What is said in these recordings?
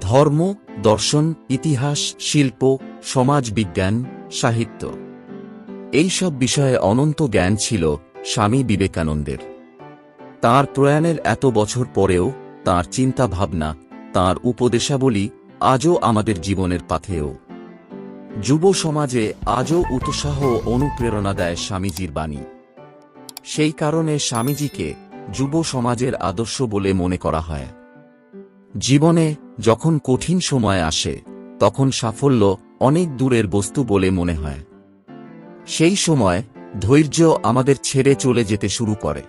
ধর্ম, দর্শন, ইতিহাস, শিল্প, সমাজ বিজ্ঞান, সাহিত্য। এই সব বিষয়ে অনন্ত জ্ঞান ছিল স্বামী বিবেকানন্দের। তার প্রয়াণের এত বছর পরেও তার চিন্তা ভাবনা তার উপদেশাবলী আজও আমাদের জীবনের পাথেও যুব সমাজে আজও উৎসাহ অনুপ্রেরণা দেয় স্বামীজির বাণী। সেই কারণে স্বামীজিকে যুব সমাজের আদর্শ বলে মনে করা হয়। জীবনে, যখন কঠিন সময় আসে, তখন সাফল্য অনেক দূরের বস্তু বলে মনে হয়। সেই সময়, ধৈর্য আমাদের ছেড়ে চলে যেতে শুরু করে।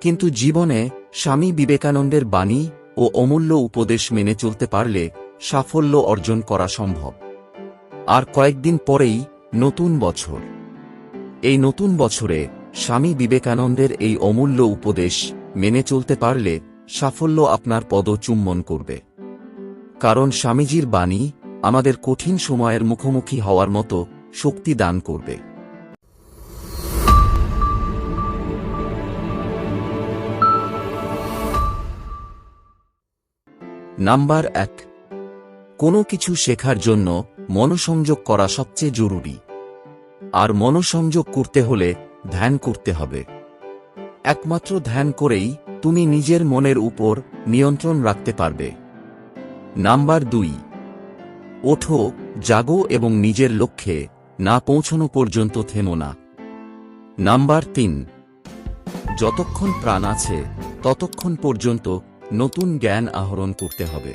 কিন্তু জীবনে, স্বামী বিবেকানন্দের বাণী ও অমূল্য উপদেশ মেনে চলতে পারলে, সাফল্য অর্জন করা সম্ভব। আর কয়েকদিন পরেই, নতুন বছর। এই নতুন বছরে, স্বামী বিবেকানন্দের এই অমূল্য উপদেশ মেনে চলতে পারলে সাফল্য আপনার পদ চুম্বন করবে। কারণ স্বামীজির বাণী আমাদের কঠিন সময়ের মুখোমুখি হওয়ার মতো শক্তি দান করবে। নাম্বার এক। কোনো কিছু শেখার জন্য মনোসংযোগ করা সবচেয়ে জরুরি। আর মনোসংযোগ করতে হলে ধ্যান করতে হবে। একমাত্র ধ্যান করেই তুমি নিজের মনের উপর নিয়ন্ত্রণ রাখতে পারবে। নাম্বার দুই। ওঠো, জাগো এবং নিজের লক্ষ্যে না পৌঁছনো পর্যন্ত থেমো না। নাম্বার তিন। যতক্ষণ প্রাণ আছে, ততক্ষণ পর্যন্ত নতুন জ্ঞান আহরণ করতে হবে।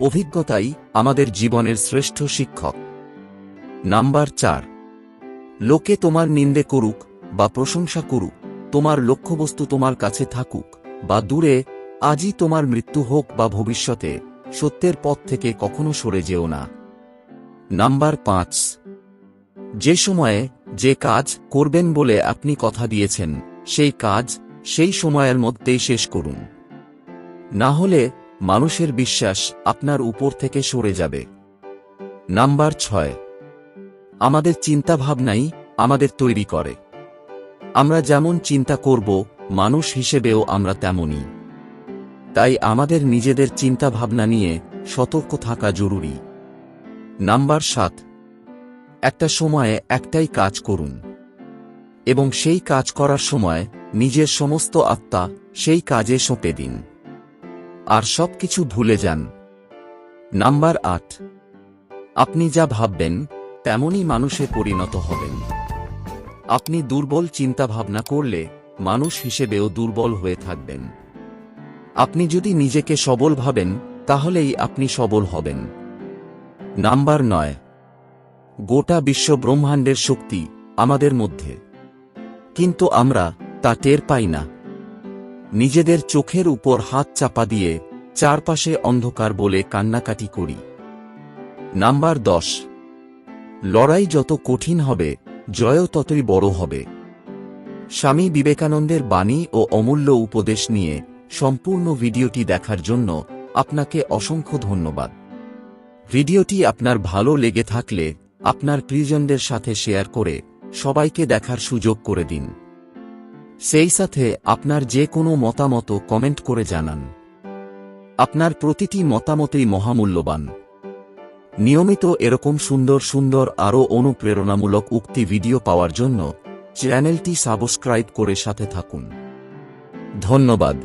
অভিজ্ঞতাই আমাদের জীবনের শ্রেষ্ঠ শিক্ষক। নাম্বার চার। লোকে তোমার নিন্দে করুক বা প্রশংসা করুক তোমার লক্ষ্যবস্তু তোমার কাছে থাকুক, বা দূরে, আজই তোমার মৃত্যু হোক বা ভবিষ্যতে, সত্যের পথ থেকে কখনো সরে যেও না। নাম্বার পাঁচ। যে সময়ে যে কাজ করবেন বলে আপনি কথা দিয়েছেন, সেই কাজ সেই সময়ের মধ্যেই শেষ করুন। না হলে মানুষের বিশ্বাস আপনার উপর থেকে সরে যাবে। নাম্বার ছয়। আমাদের চিন্তাভাবনাই আমাদের তৈরি করে। আমরা যেমন চিন্তা করব, মানুষ হিসেবেও আমরা তেমনই। তাই আমাদের নিজেদের চিন্তাভাবনা নিয়ে সতর্ক থাকা জরুরি। নাম্বার সাত। একটা সময়ে একটাই কাজ করুন। এবং সেই কাজ করার সময় নিজের সমস্ত আত্মা সেই কাজে সঁপে দিন। আর সব কিছু ভুলে যান। নাম্বার আট। আপনি যা ভাববেন, তেমনই মানুষে পরিণত হবেন। আপনি দুর্বল চিন্তাভাবনা করলে মানুষ হিসেবেও দুর্বল হয়ে থাকবেন। আপনি যদি নিজেকে সবল ভাবেন, তাহলেই আপনি সবল হবেন। নাম্বার নয়। গোটা বিশ্ব ব্রহ্মাণ্ডের শক্তি আমাদের মধ্যে। কিন্তু আমরা তা টের পাই না। নিজেদের চোখের উপর হাত চাপা দিয়ে চারপাশে অন্ধকার বলে কান্নাকাটি করি। নাম্বার দশ। লড়াই যত কঠিন হবে জয়ও ততই বড় হবে। স্বামী বিবেকানন্দের বাণী ও অমূল্য উপদেশ নিয়ে সম্পূর্ণ ভিডিওটি দেখার জন্য আপনাকে অসংখ্য ধন্যবাদ। ভিডিওটি আপনার ভালো লেগে থাকলে আপনার প্রিয়জনদের সাথে শেয়ার করে সবাইকে দেখার সুযোগ করে দিন। সেই সাথে আপনার যে কোনো মতামত কমেন্ট করে জানান। আপনার প্রতিটি মতামতেই মহামূল্যবান। নিয়মিত এরকম সুন্দর সুন্দর আরও অনুপ্রেরণামূলক উক্তি ভিডিও পাওয়ার জন্য চ্যানেলটি সাবস্ক্রাইব করে সাথে থাকুন। ধন্যবাদ।